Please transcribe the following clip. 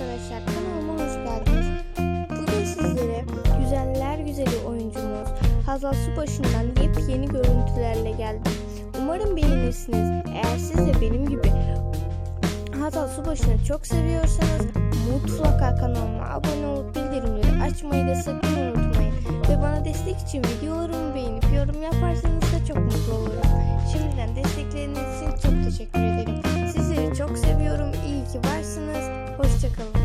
arkadaşlar kanalıma hoş geldiniz. Bugün sizlere güzeller güzeli oyuncumuz Hazal Subaşı'ndan yepyeni görüntülerle geldim. Umarım beğenirsiniz. Eğer siz de benim gibi Hazal Subaşı'nı çok seviyorsanız mutlaka kanalıma abone olup bildirimleri açmayı da sakın unutmayın. Ve bana destek için videolarımı beğenip yorum yaparsanız da çok mutlu olurum. Şimdiden destekleriniz için çok teşekkür ederim. Костикова.